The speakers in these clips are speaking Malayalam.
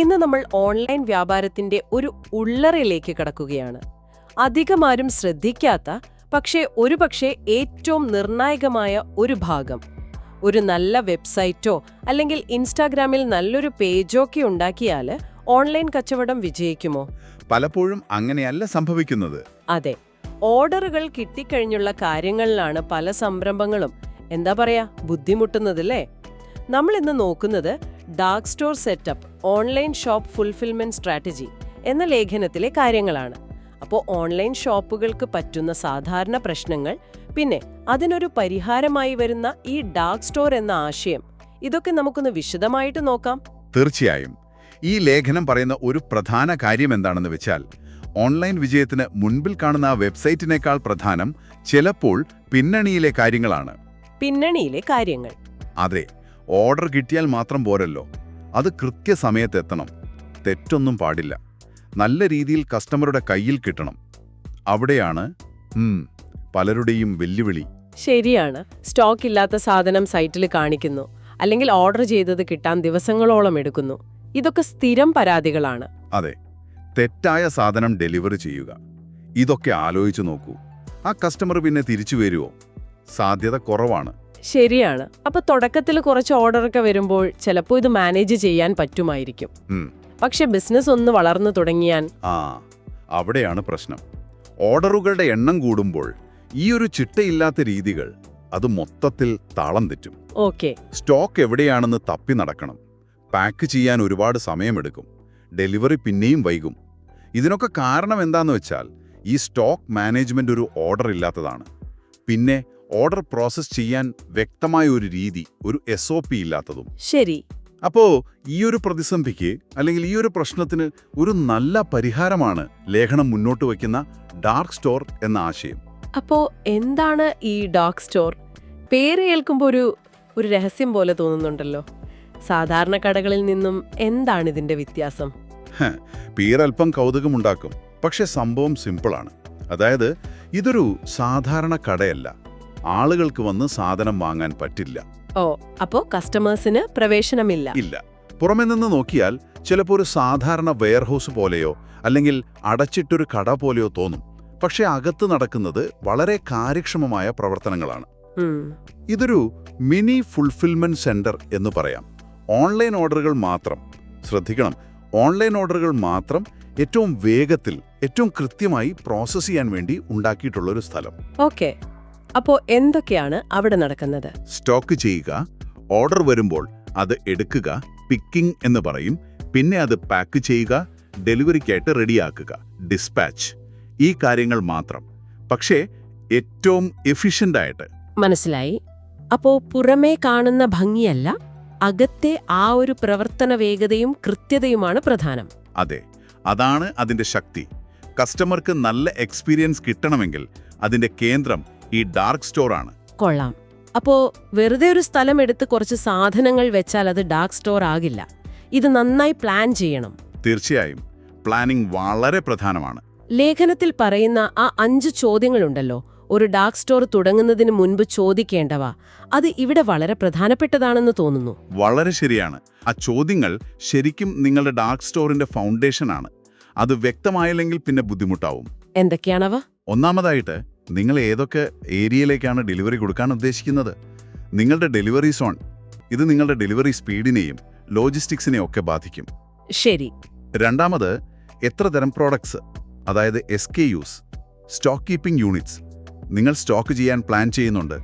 ഇന്ന് നമ്മൾ ഓൺലൈൻ വ്യാപാരത്തിന്റെ ഒരു ഉള്ളറയിലേക്ക് കടക്കുകയാണ്. അധികമാരും ശ്രദ്ധിക്കാത്ത പക്ഷേ ഒരുപക്ഷെ ഏറ്റവും നിർണായകമായ ഒരു ഭാഗം. ഒരു നല്ല വെബ്സൈറ്റോ അല്ലെങ്കിൽ ഇൻസ്റ്റാഗ്രാമിൽ നല്ലൊരു പേജോ ഒക്കെ ഉണ്ടാക്കിയാൽ ഓൺലൈൻ കച്ചവടം വിജയിക്കുമോ? പലപ്പോഴും അങ്ങനെയല്ല സംഭവിക്കുന്നത്. അതെ. ഓർഡറുകൾ കിട്ടിക്കഴിഞ്ഞുള്ള കാര്യങ്ങളിലാണ് പല സംരംഭങ്ങളും. എന്താ പറയാ? ബുദ്ധിമുട്ടുന്നതല്ലേ? നമ്മൾ ഇന്ന് നോക്കുന്നത് dark store setup online shop fulfilment strategy എന്ന ലേഖനത്തിലെ കാര്യങ്ങളാണ്. അപ്പോൾ ഓൺലൈൻ ഷോപ്പുകൾക്ക് പറ്റുന്ന സാധാരണ പ്രശ്നങ്ങൾ പിന്നെ അതിനൊരു പരിഹാരമായി വരുന്ന ഈ ഡാർക്ക് സ്റ്റോർ എന്ന ആശയം ഇതൊക്കെ നമുക്കൊന്ന് വിശദമായിട്ട് നോക്കാം. തീർച്ചയായും. ഈ ലേഖനം പറയുന്ന ഒരു പ്രധാന കാര്യം എന്താണെന്ന് വെച്ചാൽ ഓൺലൈൻ വിജയത്തിന് മുൻപിൽ കാണുന്ന ആ വെബ്സൈറ്റിനേക്കാൾ പ്രധാനം ചിലപ്പോൾ പിന്നണിയിലെ കാര്യങ്ങളാണ്. പിന്നണിയിലെ കാര്യങ്ങൾ. അതെ. ഓർഡർ കിട്ടിയാൽ മാത്രം പോരല്ലോ. അത് കൃത്യസമയത്ത് എത്തണം തെറ്റൊന്നും പാടില്ല. നല്ല രീതിയിൽ കസ്റ്റമറുടെ കയ്യിൽ കിട്ടണം. അവിടെയാണ് പലരുടെയും വെല്ലുവിളി. ശരിയാണ്. സ്റ്റോക്ക് ഇല്ലാത്ത സാധനം സൈറ്റിൽ കാണിക്കുന്നു. അല്ലെങ്കിൽ ഓർഡർ ചെയ്തത് കിട്ടാൻ ദിവസങ്ങളോളം എടുക്കുന്നു. ഇതൊക്കെ സ്ഥിരം പരാതികളാണ്. അതെ. തെറ്റായ സാധനം ഡെലിവറി ചെയ്യുക. ഇതൊക്കെ ആലോചിച്ചു നോക്കൂ. ആ കസ്റ്റമർ പിന്നെ തിരിച്ചു വരുമോ സാധ്യത കുറവാണ്. ശരിയാണ്. അപ്പൊ തുടക്കത്തിൽ കുറച്ച് ഓർഡറൊക്കെ വരുമ്പോൾ ചിലപ്പോൾ ഇത് മാനേജ് ചെയ്യാൻ പറ്റുമായിരിക്കും. പക്ഷെ ബിസിനസ് ഒന്ന് വളർന്നു തുടങ്ങിയാൽ ആ അവിടെയാണ് പ്രശ്നം. ഓർഡറുകളുടെ എണ്ണം കൂടുമ്പോൾ ഈ ഒരു ചിട്ടയില്ലാത്ത രീതികൾ അത് മൊത്തത്തിൽ താളം തെറ്റും. ഓക്കെ. സ്റ്റോക്ക് എവിടെയാണെന്ന് തപ്പി നടക്കണം. പാക്ക് ചെയ്യാൻ ഒരുപാട് സമയമെടുക്കും. ഡെലിവറി പിന്നെയും വൈകും. ഇതിനൊക്കെ കാരണം എന്താന്ന് വെച്ചാൽ ഈ സ്റ്റോക്ക് മാനേജ്മെന്റ് ഒരു ഓർഡർ ഇല്ലാത്തതാണ്. പിന്നെ ഓർഡർ പ്രോസസ് ചെയ്യാൻ വ്യക്തമായ ഒരു രീതി ഒരു എസ് ഒ പി ഇല്ലാത്തതും. ശരി. അപ്പോ ഈ ഒരു പ്രതിസന്ധിക്ക് അല്ലെങ്കിൽ ഈ ഒരു പ്രശ്നത്തിന് ഒരു നല്ല പരിഹാരമാണ് ലേഖനം മുന്നോട്ട് വയ്ക്കുന്ന ഡാർക്ക് സ്റ്റോർ എന്ന ആശയം. അപ്പോ എന്താണ് ഈ ഡാർക്ക് സ്റ്റോർ പേര് കേൾക്കുമ്പോൾ ഒരു ഒരു രഹസ്യം പോലെ തോന്നുന്നുണ്ടല്ലോ. സാധാരണ കടകളിൽ നിന്നും എന്താണ് ഇതിന്റെ വ്യത്യാസം? പേരൽപ്പം കൗതുകമുണ്ടാക്കും. പക്ഷെ സംഭവം സിമ്പിളാണ് അതായത് ഇതൊരു സാധാരണ കടയല്ല. ആളുകൾക്ക് വന്ന് സാധനം വാങ്ങാൻ പറ്റില്ല. ഓ അപ്പോ കസ്റ്റമേഴ്സിന് പ്രവേശനമില്ല. ഇല്ല. പുറമെ നിന്ന് നോക്കിയാൽ ചിലപ്പോൾ ഒരു സാധാരണ വെയർഹൗസ് പോലെയോ അല്ലെങ്കിൽ അടച്ചിട്ടൊരു കട പോലെയോ തോന്നും. പക്ഷെ അകത്ത് നടക്കുന്നത് വളരെ കാര്യക്ഷമമായ പ്രവർത്തനങ്ങളാണ്. ഇതൊരു മിനി ഫുൾഫിൽമെന്റ് സെന്റർ എന്ന് പറയാം. ഓൺലൈൻ ഓർഡറുകൾ മാത്രം ശ്രദ്ധിക്കണം ഓൺലൈൻ ഓർഡറുകൾ മാത്രം ഏറ്റവും വേഗത്തിൽ ഏറ്റവും കൃത്യമായി പ്രോസസ് ചെയ്യാൻ വേണ്ടി ഉണ്ടാക്കിയിട്ടുള്ള ഒരു സ്ഥലം. ഓക്കെ. അപ്പോ എന്തൊക്കെയാണ് അവിടെ നടക്കുന്നത്? സ്റ്റോക്ക് ചെയ്യുക ഓർഡർ വരുമ്പോൾ അത് എടുക്കുക പിക്കിംഗ് എന്ന് പറയും. പിന്നെ അത് പാക്ക് ചെയ്യുക ഡെലിവറിക്കായിട്ട് റെഡിയാക്കുക ഡിസ്പാച്ച്. ഈ കാര്യങ്ങൾ മാത്രം. പക്ഷേ ഏറ്റവും എഫിഷ്യന്റ് ആയിട്ട്. മനസ്സിലായി. അപ്പോ പുറമേ കാണുന്ന ഭംഗിയല്ല അകത്തെ ആ ഒരു പ്രവർത്തന വേഗതയും കൃത്യതയുമാണ് പ്രധാനം. അതെ അതാണ് അതിന്റെ ശക്തി. കസ്റ്റമർക്ക് നല്ല എക്സ്പീരിയൻസ് കിട്ടണമെങ്കിൽ അതിന്റെ കേന്ദ്രം ഈ ഡാർക്ക് സ്റ്റോർ ആണ് കൊള്ളാം. അപ്പോ വെറുതെ ഒരു സ്ഥലം എടുത്ത് കുറച്ച് സാധനങ്ങൾ വെച്ചാൽ അത് ഡാർക്ക് സ്റ്റോർ ആകില്ല. ഇത് നന്നായി പ്ലാൻ ചെയ്യണം. തീർച്ചയായും. പ്ലാനിംഗ് വളരെ പ്രധാനമാണ്. ലേഖനത്തിൽ പറയുന്ന ആ അഞ്ച് ചോദ്യങ്ങളുണ്ടല്ലോ. ഒരു ഡാർക്ക് സ്റ്റോർ തുടങ്ങുന്നതിന് മുൻപ് ചോദിക്കേണ്ടവ. അത് ഇവിടെ വളരെ പ്രധാനപ്പെട്ടതാണെന്ന് തോന്നുന്നു. വളരെ ശരിയാണ്. ആ ചോദ്യങ്ങൾ ശരിക്കും നിങ്ങളുടെ ഡാർക്ക് സ്റ്റോറിന്റെ ഫൗണ്ടേഷൻ ആണ് അത് വ്യക്തമായില്ലെങ്കിൽ പിന്നെ ബുദ്ധിമുട്ടാവും. എന്തൊക്കെയാണവ? ഒന്നാമതായിട്ട് നിങ്ങൾ ഏതൊക്കെ ഏരിയയിലേക്കാണ് ഡെലിവറി കൊടുക്കാൻ ഉദ്ദേശിക്കുന്നത്? നിങ്ങളുടെ ഡെലിവറി സോൺ ഇത് നിങ്ങളുടെ ഡെലിവറി സ്പീഡിനെയും ലോജിസ്റ്റിക്സിനെയും ഒക്കെ ബാധിക്കും. ശരി. രണ്ടാമത് എത്ര തരം പ്രോഡക്ട്സ് അതായത് S K Us stock keeping units നിങ്ങൾ സ്റ്റോക്ക് ചെയ്യാൻ പ്ലാൻ ചെയ്യുന്നുണ്ട്?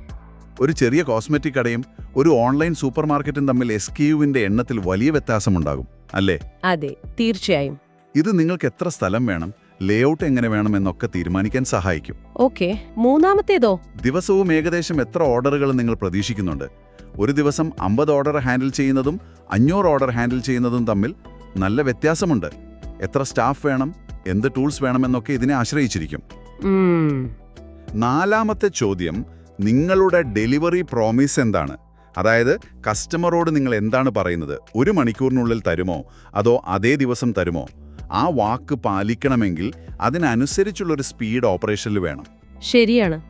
ഒരു ചെറിയ കോസ്മെറ്റിക് കടയും ഒരു ഓൺലൈൻ സൂപ്പർ മാർക്കറ്റും തമ്മിൽ എസ് കെ യുവിന്റെ എണ്ണത്തിൽ വലിയ വ്യത്യാസമുണ്ടാകും അല്ലേ? അതെ തീർച്ചയായും. ഇത് നിങ്ങൾക്ക് എത്ര സ്ഥലം വേണം? ലേഔട്ട് എങ്ങനെ വേണമെന്നൊക്കെ തീരുമാനിക്കാൻ സഹായിക്കും. ഓക്കെ മൂന്നാമത്തേതോ? ദിവസവും ഏകദേശം എത്ര ഓർഡറുകൾ നിങ്ങൾ പ്രതീക്ഷിക്കുന്നുണ്ട്? ഒരു ദിവസം അമ്പത് ഓർഡർ ഹാൻഡിൽ ചെയ്യുന്നതും അഞ്ഞൂറ് ഓർഡർ ഹാൻഡിൽ ചെയ്യുന്നതും തമ്മിൽ നല്ല വ്യത്യാസമുണ്ട്. എത്ര സ്റ്റാഫ് വേണം എന്ത് ടൂൾസ് വേണമെന്നൊക്കെ ഇതിനെ ആശ്രയിച്ചിരിക്കും. നാലാമത്തെ ചോദ്യം നിങ്ങളുടെ ഡെലിവറി പ്രോമിസ് എന്താണ്? അതായത് കസ്റ്റമറോട് നിങ്ങൾ എന്താണ് പറയുന്നത്? ഒരു മണിക്കൂറിനുള്ളിൽ തരുമോ? അതോ അതേ ദിവസം തരുമോ? ആ വാക്ക് പാലിക്കണമെങ്കിൽ അതിനനുസരിച്ചുള്ള ഒരു സ്പീഡ് ഓപ്പറേഷനിൽ വേണം. ശരിയാണ്.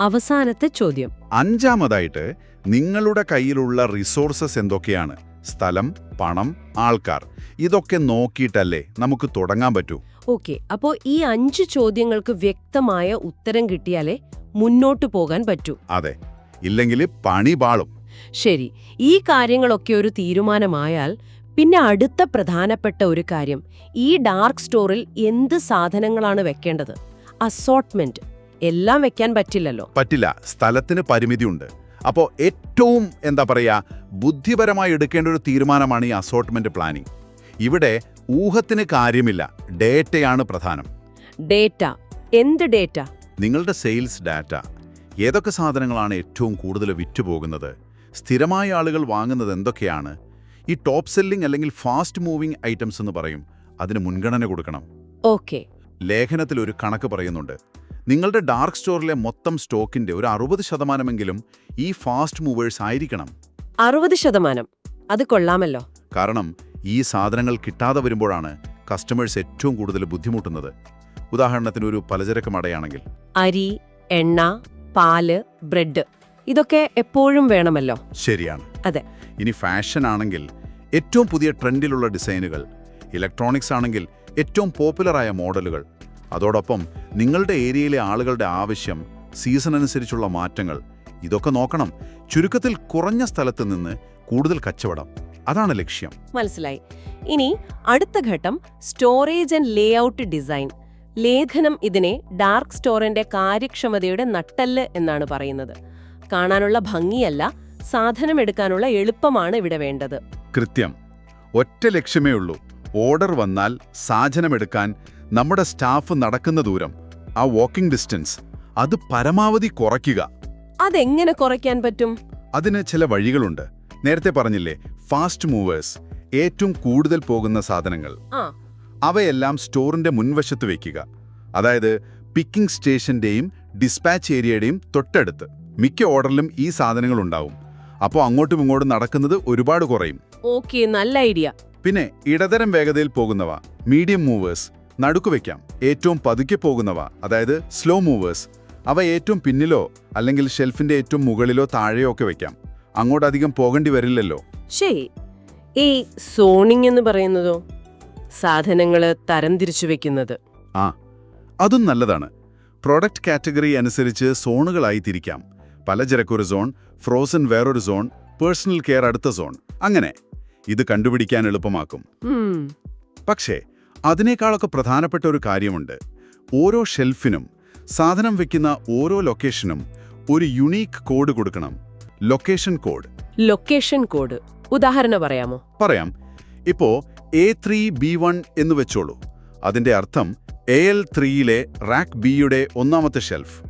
അവസാനത്തെ ചോദ്യം. അഞ്ചാമതായിട്ട് നിങ്ങളുടെ കയ്യിലുള്ള റിസോഴ്സസ് എന്തൊക്കെയാണ്? സ്ഥലം പണം ആൾക്കാർ. ഇതൊക്കെ നോക്കിയിട്ടല്ലേ നമുക്ക് തുടങ്ങാൻ പറ്റൂ. ഓക്കെ അപ്പോ ഈ അഞ്ച് ചോദ്യങ്ങൾക്ക് വ്യക്തമായ ഉത്തരം കിട്ടിയാലേ മുന്നോട്ട് പോകാൻ പറ്റൂ. അതെ ഇല്ലെങ്കിൽ പണി പാളും. ശരി ഈ കാര്യങ്ങളൊക്കെ ഒരു തീരുമാനമായാൽ പിന്നെ അടുത്ത പ്രധാനപ്പെട്ട ഒരു കാര്യം ഈ ഡാർക്ക് സ്റ്റോറിൽ എന്ത് സാധനങ്ങളാണ് വെക്കേണ്ടത്? അസോട്ട്മെന്റ് എല്ലാം വെക്കാൻ പറ്റില്ലല്ലോ. പറ്റില്ല. സ്ഥലത്തിന് പരിമിതിയുണ്ട്. അപ്പോൾ ഏറ്റവും എന്താ പറയുക ബുദ്ധിപരമായി എടുക്കേണ്ട ഒരു തീരുമാനമാണ് ഈ അസോട്ട്മെന്റ് പ്ലാനിംഗ് ഇവിടെ ഊഹത്തിന് കാര്യമില്ല. ഡേറ്റയാണ് പ്രധാനം. ഡേറ്റ എന്ത് ഡേറ്റ നിങ്ങളുടെ സെയിൽസ് ഡാറ്റ ഏതൊക്കെ സാധനങ്ങളാണ് ഏറ്റവും കൂടുതൽ വിറ്റുപോകുന്നത്? സ്ഥിരമായ ആളുകൾ വാങ്ങുന്നത് എന്തൊക്കെയാണ്? ഈ ടോപ്പ് സെല്ലിംഗ് അല്ലെങ്കിൽ ഫാസ്റ്റ് മൂവിംഗ് ഐറ്റംസ് എന്ന് പറയും. അതിന് മുൻഗണന കൊടുക്കണം. ഓക്കെ. ലേഖനത്തിൽ ഒരു കണക്ക് പറയുന്നുണ്ട്. നിങ്ങളുടെ ഡാർക്ക് സ്റ്റോറിലെ മൊത്തം സ്റ്റോക്കിന്റെ ഒരു അറുപത് ശതമാനമെങ്കിലും ഈ ഫാസ്റ്റ് മൂവേഴ്സ് ആയിരിക്കണം. അറുപത് ശതമാനം. അത് കൊള്ളാമല്ലോ. കാരണം ഈ സാധനങ്ങൾ കിട്ടാതെ വരുമ്പോഴാണ് കസ്റ്റമേഴ്സ് ഏറ്റവും കൂടുതൽ ബുദ്ധിമുട്ടുന്നത്. ഉദാഹരണത്തിന് ഒരു പലചരക്ക് മടയാണെങ്കിൽ. അരി എണ്ണ പാൽ ബ്രെഡ് ഇതൊക്കെ എപ്പോഴും വേണമല്ലോ. ശരിയാണ്. അതെ. ഇനി ഫാഷൻ ആണെങ്കിൽ ഏറ്റവും പുതിയ ട്രെൻഡിലുള്ള ഡിസൈനുകൾ ഇലക്ട്രോണിക്സ് ആണെങ്കിൽ ഏറ്റവും പോപ്പുലറായ മോഡലുകൾ. അതോടൊപ്പം നിങ്ങളുടെ ഏരിയയിലെ ആളുകളുടെ ആവശ്യം സീസൺ അനുസരിച്ചുള്ള മാറ്റങ്ങൾ ഇതൊക്കെ നോക്കണം. ചുരുക്കത്തിൽ കുറഞ്ഞ സ്ഥലത്ത് നിന്ന് കൂടുതൽ കച്ചവടം. അതാണ് ലക്ഷ്യം. മനസ്സിലായി. ഇനി അടുത്ത ഘട്ടം സ്റ്റോറേജ് ആൻഡ് ലേഔട്ട് ഡിസൈൻ ലേഖനം ഇതിനെ ഡാർക്ക് സ്റ്റോറിന്റെ കാര്യക്ഷമതയുടെ നട്ടൽ എന്നാണ് പറയുന്നത്. കാണാനുള്ള ഭംഗിയല്ല സാധനം എടുക്കാനുള്ള എളുപ്പമാണ് ഇവിടെ വേണ്ടത്. കൃത്യം. ഒറ്റ ലക്ഷ്യമേ ഉള്ളൂ. ഓർഡർ വന്നാൽ സാധനമെടുക്കാൻ നമ്മുടെ സ്റ്റാഫ് നടക്കുന്ന ദൂരം ആ വാക്കിംഗ് ഡിസ്റ്റൻസ് അത് പരമാവധി കുറയ്ക്കുക. അതെങ്ങനെ കുറയ്ക്കാൻ പറ്റും? അതിന് ചില വഴികളുണ്ട്. നേരത്തെ പറഞ്ഞില്ലേ ഫാസ്റ്റ് മൂവേഴ്സ് ഏറ്റവും കൂടുതൽ പോകുന്ന സാധനങ്ങൾ. അവയെല്ലാം സ്റ്റോറിന്റെ മുൻവശത്ത് വയ്ക്കുക അതായത് പിക്കിംഗ് സ്റ്റേഷന്റെയും ഡിസ്പാച്ച് ഏരിയയുടെയും തൊട്ടടുത്ത്. മിക്ക ഓർഡറിലും ഈ സാധനങ്ങൾ ഉണ്ടാവും. അപ്പോൾ അങ്ങോട്ടും ഇങ്ങോട്ടും നടക്കുന്നത് ഒരുപാട് കുറയും. ഓക്കെ നല്ല ഐഡിയ പിന്നെ ഇടതരം വേഗതയിൽ പോകുന്നവ മീഡിയം മൂവേഴ്സ് നടുക്കു വയ്ക്കാം ഏറ്റവും പതുക്കെ പോകുന്നവ അതായത് സ്ലോ മൂവേഴ്സ് അവ ഏറ്റവും പിന്നിലോ അല്ലെങ്കിൽ ഷെൽഫിന്റെ ഏറ്റവും മുകളിലോ താഴെയോ ഒക്കെ വെക്കാം. അങ്ങോട്ടധികം പോകേണ്ടി വരില്ലല്ലോ. ശരി. ഈ സോണിംഗ് എന്ന് പറയുന്നതോ? സാധനങ്ങൾ തരംതിരിച്ചു വെക്കുന്നത്. ആ അതും നല്ലതാണ്. പ്രോഡക്റ്റ് കാറ്റഗറി അനുസരിച്ച് സോണുകളായി തിരിക്കാം. പലചരക്കൊരു സോൺ ഫ്രോസൺ വേറൊരു സോൺ പേഴ്സണൽ കെയർ അടുത്ത സോൺ. അങ്ങനെ ഇത് കണ്ടുപിടിക്കാൻ എളുപ്പമാക്കും. പക്ഷേ അതിനേക്കാളൊക്കെ പ്രധാനപ്പെട്ട ഒരു കാര്യമുണ്ട്. ഓരോ ഷെൽഫിനും സാധനം വെക്കുന്ന ഓരോ ലൊക്കേഷനും ഒരു യുണീക്ക് കോഡ് കൊടുക്കണം. Location code. Location code. ഉദാഹരണം പറയാമോ? പറയാം. ഇപ്പോ എ ത്രീ ബി വൺ എന്ന് വെച്ചോളൂ. അതിന്റെ അർത്ഥം എ എൽ ത്രീയിലെ റാക്ക് ബിയുടെ ഒന്നാമത്തെ ഷെൽഫ്.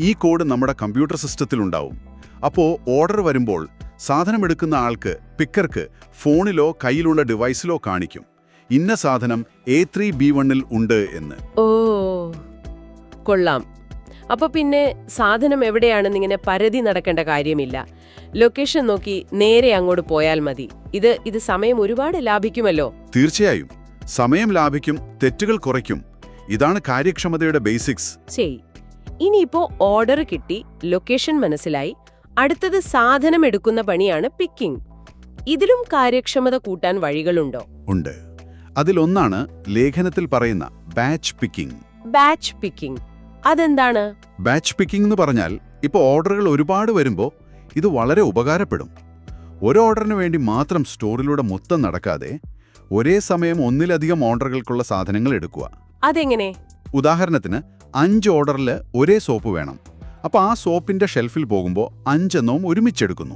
ഈ കോഡ് നമ്മുടെ കമ്പ്യൂട്ടർ സിസ്റ്റത്തിലുണ്ടാവും അപ്പോൾ ഓർഡർ വരുമ്പോൾ സാധനം എടുക്കുന്ന ആൾക്ക് പിക്കർക്ക് ഫോണിലോ കയ്യിലുള്ള ഡിവൈസിലോ കാണിക്കും. ഇന്ന സാധനം എ ത്രീ ബി വണ്ണിൽ ഉണ്ട് എന്ന്. ഓ കൊള്ളാം. അപ്പോൾ പിന്നെ സാധനം എവിടെയാണെന്ന് ഇങ്ങനെ പരതി നടക്കേണ്ട കാര്യമില്ല. ലൊക്കേഷൻ നോക്കി നേരെ അങ്ങോട്ട് പോയാൽ മതി. ഇത് ഇത് സമയം ഒരുപാട് ലാഭിക്കുമല്ലോ. തീർച്ചയായും. സമയം ലാഭിക്കും തെറ്റുകൾ കുറയ്ക്കും. ഇതാണ് കാര്യക്ഷമതയുടെ ബേസിക്സ് ശരി. ഇനിയിപ്പോ ഓർഡർ കിട്ടി ലൊക്കേഷൻ മനസ്സിലായി അടുത്തത് സാധനം എടുക്കുന്ന പണിയാണ് പിക്കിംഗ് ഇതിലും കാര്യക്ഷമത കൂട്ടാൻ വഴികളുണ്ടോ? ഉണ്ട്. അതിലൊന്നാണ് ലേഖനത്തിൽ പറയുന്ന ബാച്ച് പിക്കിംഗ് ബാച്ച് പിക്കിംഗ് അതെന്താണ്? ബാച്ച് പിക്കിംഗ് എന്ന് പറഞ്ഞാൽ ഇപ്പോൾ ഓർഡറുകൾ ഒരുപാട് വരുമ്പോൾ ഇത് വളരെ ഉപകാരപ്പെടും. ഒരു ഓർഡറിന് വേണ്ടി മാത്രം സ്റ്റോറിലൂടെ മൊത്തം നടക്കാതെ ഒരേ സമയം ഒന്നിലധികം ഓർഡറുകൾക്കുള്ള സാധനങ്ങൾ എടുക്കുക. അതെങ്ങനെ? ഉദാഹരണത്തിന് അഞ്ച് ഓർഡറിൽ ഒരേ സോപ്പ് വേണം. അപ്പോൾ ആ സോപ്പിന്റെ ഷെൽഫിൽ പോകുമ്പോൾ അഞ്ചെണ്ണവും ഒരുമിച്ചെടുക്കുന്നു.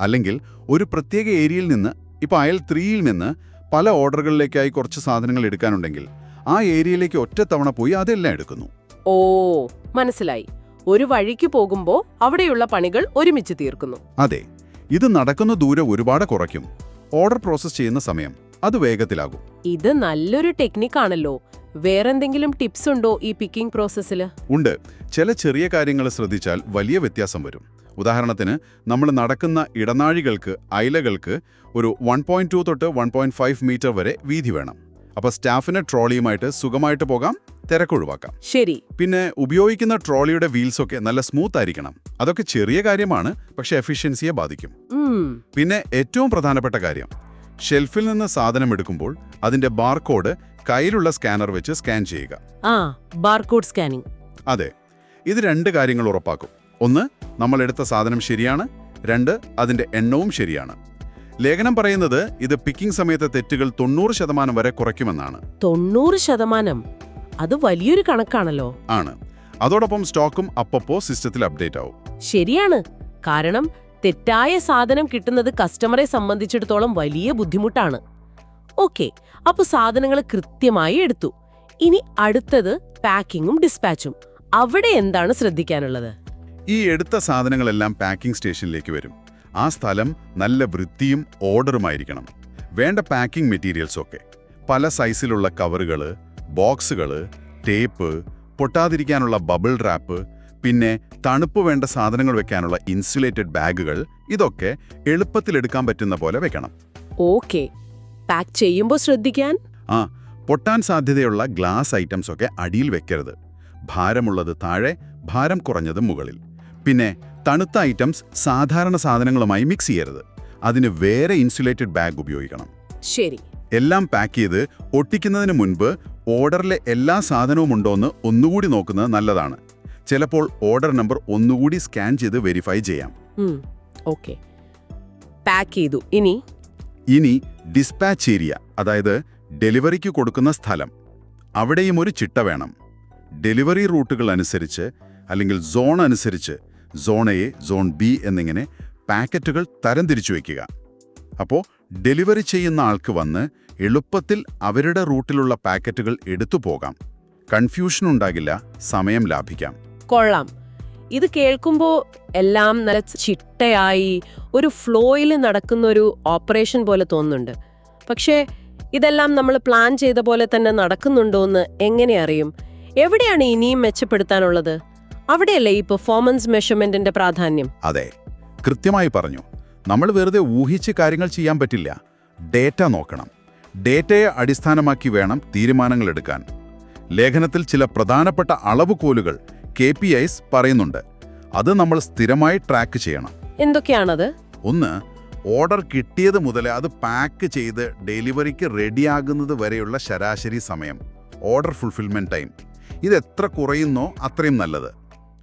അല്ലെങ്കിൽ ഒരു പ്രത്യേക ഏരിയയിൽ നിന്ന് ഇപ്പോൾ അയൽ ത്രീയിൽ നിന്ന് പല ഓർഡറുകളിലേക്കായി കുറച്ച് സാധനങ്ങൾ എടുക്കാനുണ്ടെങ്കിൽ ആ ഏരിയയിലേക്ക് ഒറ്റത്തവണ പോയി അതെല്ലാം എടുക്കുന്നു. ഓ മനസ്സിലായി. ഒരു വഴിക്ക് പോകുമ്പോൾ അവിടെയുള്ള പണികൾ ഒരുമിച്ച് തീർക്കുന്നു. അതെ ഇത് നടക്കുന്ന ദൂരം ഒരുപാട് കുറയ്ക്കും. ഓർഡർ പ്രോസസ് ചെയ്യുന്ന സമയം അത് വേഗത്തിലാകും. ഇത് നല്ലൊരു ടെക്നിക്കാണല്ലോ. വേറെന്തെങ്കിലും ടിപ്സ് ഉണ്ടോ ഈ പിക്കിംഗ് പ്രോസസ്സിൽ ഉണ്ട്. ചില ചെറിയ കാര്യങ്ങൾ ശ്രദ്ധിച്ചാൽ വലിയ വ്യത്യാസം വരും. ഉദാഹരണത്തിന് നമ്മൾ നടക്കുന്ന ഇടനാഴികൾക്ക് ഐലകൾക്ക് ഒരു വൺ പോയിന്റ് ടു തൊട്ട് വൺ പോയിന്റ് ഫൈവ് മീറ്റർ വരെ വീതി വേണം. അപ്പോൾ സ്റ്റാഫിന് ട്രോളിയുമായിട്ട് സുഖമായിട്ട് പോകാം തിരക്കൊഴിവാക്കാം ശരി. പിന്നെ ഉപയോഗിക്കുന്ന ട്രോളിയുടെ വീൽസ് ഒക്കെ നല്ല സ്മൂത്ത് ആയിരിക്കണം. അതൊക്കെ ചെറിയ കാര്യമാണ് പക്ഷെ എഫിഷ്യൻസിയെ ബാധിക്കും. പിന്നെ ഏറ്റവും പ്രധാനപ്പെട്ട കാര്യം ഷെൽഫിൽ നിന്ന് സാധനം എടുക്കുമ്പോൾ അതിന്റെ ബാർകോഡ് കയ്യിലുള്ള സ്കാനർ വെച്ച് സ്കാൻ ചെയ്യുക. ആ ബാർകോഡ് സ്കാനിംഗ് അതെ. ഇത് രണ്ട് കാര്യങ്ങൾ ഉറപ്പാക്കും. ഒന്ന് നമ്മൾ എടുത്ത സാധനം ശരിയാണ്. രണ്ട് അതിന്റെ എണ്ണവും ശരിയാണ്. ലേഖനം പറയുന്നത് ഇത് പിക്കിംഗ് സമയത്തെ തെറ്റുകൾ തൊണ്ണൂറ് ശതമാനം വരെ കുറയ്ക്കുമെന്നാണ്. തൊണ്ണൂറ് ശതമാനം? അത് വലിയൊരു കണക്കാണല്ലോ. ആണ്. അതോടൊപ്പം സ്റ്റോക്കും അപ്പപ്പോ സിസ്റ്റത്തിൽ അപ്ഡേറ്റ് ആവും. ശരിയാണ്. കാരണം തെറ്റായ സാധനം കിട്ടുന്നത് കസ്റ്റമറെ സംബന്ധിച്ചിടത്തോളം വലിയ ബുദ്ധിമുട്ടാണ്. ഓക്കെ അപ്പൊ സാധനങ്ങൾ കൃത്യമായി എടുത്തു. ഇനി അടുത്തത് പാക്കിങ്ങും ഡിസ്പാച്ചും. അവിടെ എന്താണ് ശ്രദ്ധിക്കാനുള്ളത്? ഈ എടുത്ത സാധനങ്ങളെല്ലാം പാക്കിംഗ് സ്റ്റേഷനിലേക്ക് വരും. ആ സ്ഥലം നല്ല വൃത്തിയും ഓർഡറുമായിരിക്കണം. വേണ്ട പാക്കിംഗ് മെറ്റീരിയൽസ് ഒക്കെ പല സൈസിലുള്ള കവറുകൾ ബോക്സുകൾ ടേപ്പ് പൊട്ടാതിരിക്കാനുള്ള ബബിൾ റാപ്പ് പിന്നെ തണുപ്പ് വേണ്ട സാധനങ്ങൾ വെക്കാനുള്ള ഇൻസുലേറ്റഡ് ബാഗുകൾ ഇതൊക്കെ എളുപ്പത്തിൽ എടുക്കാൻ പറ്റുന്ന പോലെ വെക്കണം. ഓക്കെ. പാക്ക് ചെയ്യുമ്പോൾ ശ്രദ്ധിക്കാൻ? ആ പൊട്ടാൻ സാധ്യതയുള്ള ഗ്ലാസ് ഐറ്റംസ് ഒക്കെ അടിയിൽ വെക്കരുത്. ഭാരമുള്ളത് താഴെ ഭാരം കുറഞ്ഞത് മുകളിൽ. പിന്നെ തണുത്ത ഐറ്റംസ് സാധാരണ സാധനങ്ങളുമായി മിക്സ് ചെയ്യരുത്. അതിന് വേറെ ഇൻസുലേറ്റഡ് ബാഗ് ഉപയോഗിക്കണം. ശരി. എല്ലാം പാക്ക് ചെയ്ത് ഒട്ടിക്കുന്നതിന് മുൻപ് ഓർഡറിലെ എല്ലാ സാധനവും ഉണ്ടോയെന്ന് ഒന്നുകൂടി നോക്കുന്നത് നല്ലതാണ്. ചിലപ്പോൾ ഓർഡർ നമ്പർ ഒന്നുകൂടി സ്കാൻ ചെയ്ത് വെരിഫൈ ചെയ്യാം. ഓക്കെ പാക്ക് ചെയ്തു. ഇനി? ഇനി ഡിസ്പാച്ച് ഏരിയ അതായത് ഡെലിവറിക്ക് കൊടുക്കുന്ന സ്ഥലം. അവിടെയും ഒരു ചിട്ട വേണം. ഡെലിവറി റൂട്ടുകൾ അനുസരിച്ച് അല്ലെങ്കിൽ സോൺ അനുസരിച്ച് സോൺ എ സോൺ ബി എന്നിങ്ങനെ പാക്കറ്റുകൾ തരംതിരിച്ചു വയ്ക്കുക അപ്പോൾ ഡെലിവറി ചെയ്യുന്ന ആൾക്ക് വന്ന് എളുപ്പത്തിൽ അവരുടെ റൂട്ടിലുള്ള പാക്കറ്റുകൾ എടുത്തു പോകാം. കൺഫ്യൂഷൻ ഉണ്ടാകില്ല സമയം ലാഭിക്കാം. കൊള്ളാം. ഇത് കേൾക്കുമ്പോൾ എല്ലാം നല്ല ചിട്ടയായി ഒരു ഫ്ലോയിൽ നടക്കുന്ന ഒരു ഓപ്പറേഷൻ പോലെ തോന്നുന്നുണ്ട്. പക്ഷേ ഇതെല്ലാം നമ്മൾ പ്ലാൻ ചെയ്ത പോലെ തന്നെ നടക്കുന്നുണ്ടോ എന്ന് എങ്ങനെ അറിയും? എവിടെയാണ് ഇനിയും മെച്ചപ്പെടുത്താനുള്ളത്? അവിടെയല്ലേ ഈ പെർഫോമൻസ് മെഷർമെന്റിന്റെ പ്രാധാന്യം? അതെ. കൃത്യമായി പറഞ്ഞു. നമ്മൾ വെറുതെ ഊഹിച്ച് കാര്യങ്ങൾ ചെയ്യാൻ പറ്റില്ല. ഡേറ്റ നോക്കണം. ഡേറ്റയെ അടിസ്ഥാനമാക്കി വേണം തീരുമാനങ്ങൾ എടുക്കാൻ. ലേഖനത്തിൽ ചില പ്രധാനപ്പെട്ട അളവുകോലുകൾ കെ പി ഐസ് പറയുന്നുണ്ട്. അത് നമ്മൾ സ്ഥിരമായി ട്രാക്ക് ചെയ്യണം. എന്തൊക്കെയാണത്? ഒന്ന് ഓർഡർ കിട്ടിയത് മുതൽ അത് പാക്ക് ചെയ്ത് ഡെലിവറിക്ക് റെഡിയാകുന്നത് വരെയുള്ള ശരാശരി സമയം ഓർഡർ ഫുൾഫിൽമെന്റ് ടൈം ഇത് എത്ര കുറയുന്നോ അത്രയും നല്ലത്.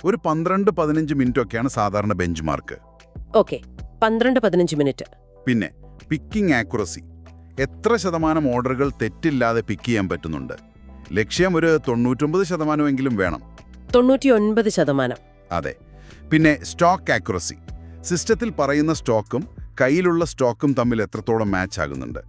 ഒരു പന്ത്രണ്ട് പതിനഞ്ച് മിനിറ്റൊക്കെയാണ് സാധാരണ ബെഞ്ച് മാർക്ക് ഓക്കെ പന്ത്രണ്ട് പതിനഞ്ച് മിനിറ്റ് പിന്നെ പിക്കിംഗ് ആക്യുറസി എത്ര ശതമാനം ഓർഡറുകൾ തെറ്റില്ലാതെ പിക്ക് ചെയ്യാൻ പറ്റുന്നുണ്ട്. ലക്ഷ്യം ഒരു തൊണ്ണൂറ്റൊമ്പത് ശതമാനമെങ്കിലും വേണം. തൊണ്ണൂറ്റി ഒൻപത് ശതമാനം. അതെ. പിന്നെ സ്റ്റോക്ക് ആക്യുറസി. സിസ്റ്റത്തിൽ പറയുന്ന സ്റ്റോക്കും കയ്യിലുള്ള സ്റ്റോക്കും തമ്മിൽ എത്രത്തോളം മാച്ച് ആകുന്നുണ്ട്.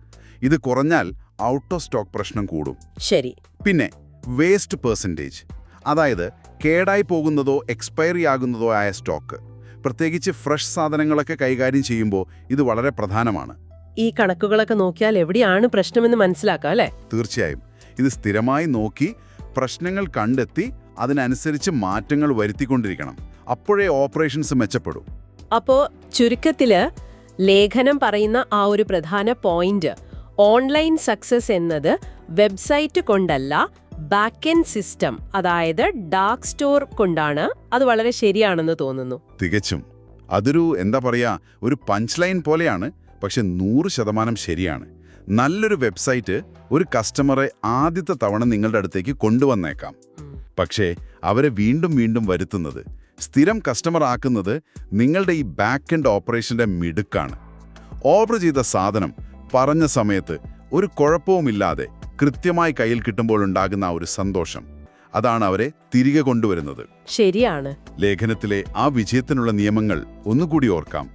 ഇത് കുറഞ്ഞാൽ ഔട്ട് ഓഫ് സ്റ്റോക്ക് പ്രശ്നം കൂടും. ശരി. പിന്നെ വേസ്റ്റ് പെർസെന്റേജ് അതായത് കേടായി പോകുന്നതോ എക്സ്പയറി ആകുന്നതോ ആയ സ്റ്റോക്ക് പ്രത്യേകിച്ച് ഫ്രഷ് സാധനങ്ങളൊക്കെ കൈകാര്യം ചെയ്യുമ്പോൾ ഇത് വളരെ പ്രധാനമാണ്. ഈ കണക്കുകളൊക്കെ നോക്കിയാൽ എവിടെയാണ് പ്രശ്നമെന്ന് മനസ്സിലാക്കാം അല്ലേ? തീർച്ചയായും. ഇത് സ്ഥിരമായി നോക്കി പ്രശ്നങ്ങൾ കണ്ടെത്തി അതിനനുസരിച്ച് മാറ്റങ്ങൾ വരുത്തിക്കൊണ്ടിരിക്കണം. അപ്പോഴേ ഓപ്പറേഷൻസ് മെച്ചപ്പെടൂ. അപ്പോൾ ചുരുക്കത്തിൽ ലേഖനം പറയുന്ന ആ ഒരു പ്രധാന പോയിന്റ് ഓൺലൈൻ സക്സസ് എന്നത് വെബ്സൈറ്റ് കൊണ്ടല്ല ബാക്ക് എൻഡ് സിസ്റ്റം അതായത് ഡാർക്ക് സ്റ്റോർ കൊണ്ടാണ് അത് വളരെ ശരിയാണെന്ന് തോന്നുന്നു. തികച്ചും. അതൊരു എന്താ പറയാ ഒരു പഞ്ച് ലൈൻ പോലെയാണ് പക്ഷെ നൂറ് ശതമാനം ശരിയാണ്. നല്ലൊരു വെബ്സൈറ്റ് ഒരു കസ്റ്റമറെ ആദ്യത്തെ തവണ നിങ്ങളുടെ അടുത്തേക്ക് കൊണ്ടുവന്നേക്കാം. പക്ഷേ അവരെ വീണ്ടും വീണ്ടും വരുത്തുന്നത് സ്ഥിരം കസ്റ്റമർ ആക്കുന്നത് നിങ്ങളുടെ ഈ ബാക്ക് എൻഡ് ഓപ്പറേഷന്റെ മിടുക്കാണ്. ഓർഡർ ചെയ്ത സാധനം പറഞ്ഞ സമയത്ത് ഒരു കുഴപ്പവുമില്ലാതെ കൃത്യമായി കയ്യിൽ കിട്ടുമ്പോൾ ഉണ്ടാകുന്ന ഒരു സന്തോഷം. അതാണ് അവരെ തിരികെ കൊണ്ടുവരുന്നത്. ശരിയാണ്. ലേഖനത്തിലെ ആ വിജയത്തിനുള്ള നിയമങ്ങൾ ഒന്നുകൂടി ഓർക്കാം.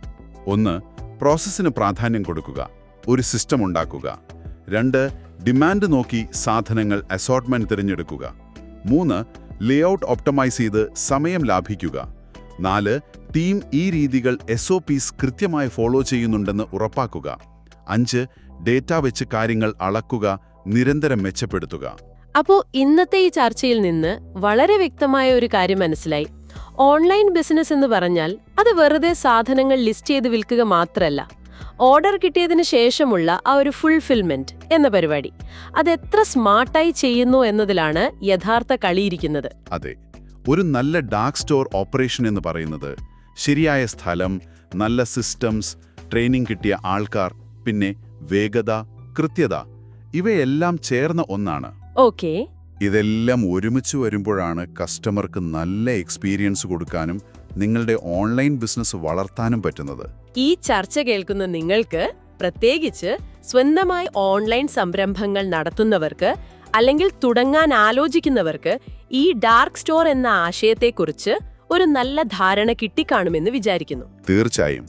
ഒന്ന് പ്രോസസ്സിന് പ്രാധാന്യം കൊടുക്കുക. ഒരു സിസ്റ്റം ഉണ്ടാക്കുക. രണ്ട് ഡിമാൻഡ് നോക്കി സാധനങ്ങൾ അസോർട്ട്മെന്റ് തിരഞ്ഞെടുക്കുക. മൂന്ന് ലേഔട്ട് ഒപ്റ്റമൈസ് ചെയ്ത് സമയം ലാഭിക്കുക. നാല് ടീം ഈ രീതികൾ എസ് ഒ പീസ് കൃത്യമായി ഫോളോ ചെയ്യുന്നുണ്ടെന്ന് ഉറപ്പാക്കുക. അഞ്ച് ഡേറ്റ വെച്ച് കാര്യങ്ങൾ അളക്കുക നിരന്തരം മെച്ചപ്പെടുത്തുക. അപ്പോ ഇന്നത്തെ ഈ ചർച്ചയിൽ നിന്ന് വളരെ വ്യക്തമായ ഒരു കാര്യം മനസ്സിലായി. ഓൺലൈൻ ബിസിനസ് എന്ന് പറഞ്ഞാൽ അത് വെറുതെ സാധനങ്ങൾ ലിസ്റ്റ് ചെയ്ത് വിൽക്കുക മാത്രമല്ല ഓർഡർ കിട്ടിയതിന് ശേഷമുള്ള ആ ഒരു ഫുൾഫിൽമെന്റ് എന്ന പരിപാടി. അത് എത്ര സ്മാർട്ടായി ചെയ്യുന്നു എന്നതിലാണ് യഥാർത്ഥ കളിയിരിക്കുന്നത് അതെ ഒരു നല്ല ഡാർക്ക് സ്റ്റോർ ഓപ്പറേഷൻ എന്ന് പറയുന്നത് ശരിയായ സ്ഥലം നല്ല സിസ്റ്റംസ് ട്രെയിനിങ് കിട്ടിയ ആൾക്കാർ പിന്നെ വേഗത കൃത്യത ഇവയെല്ലാം ചേർന്ന ഒന്നാണ്. ഓക്കേ. ഇതെല്ലാം ഒരുമിച്ച് വരുമ്പോഴാണ് കസ്റ്റമർക്ക് നല്ല എക്സ്പീരിയൻസ് കൊടുക്കാനും നിങ്ങളുടെ ഓൺലൈൻ ബിസിനസ് വളർത്താനും പറ്റുന്നത്. ഈ ചർച്ച കേൾക്കുന്ന നിങ്ങൾക്ക് പ്രത്യേകിച്ച് സ്വന്തമായി ഓൺലൈൻ സംരംഭങ്ങൾ നടത്തുന്നവർക്ക് അല്ലെങ്കിൽ തുടങ്ങാൻ ആലോചിക്കുന്നവർക്ക് ഈ ഡാർക്ക് സ്റ്റോർ എന്ന ആശയത്തെക്കുറിച്ച് ഒരു നല്ല ധാരണ കിട്ടിക്കാണുമെന്ന് വിചാരിക്കുന്നു. തീർച്ചയായും.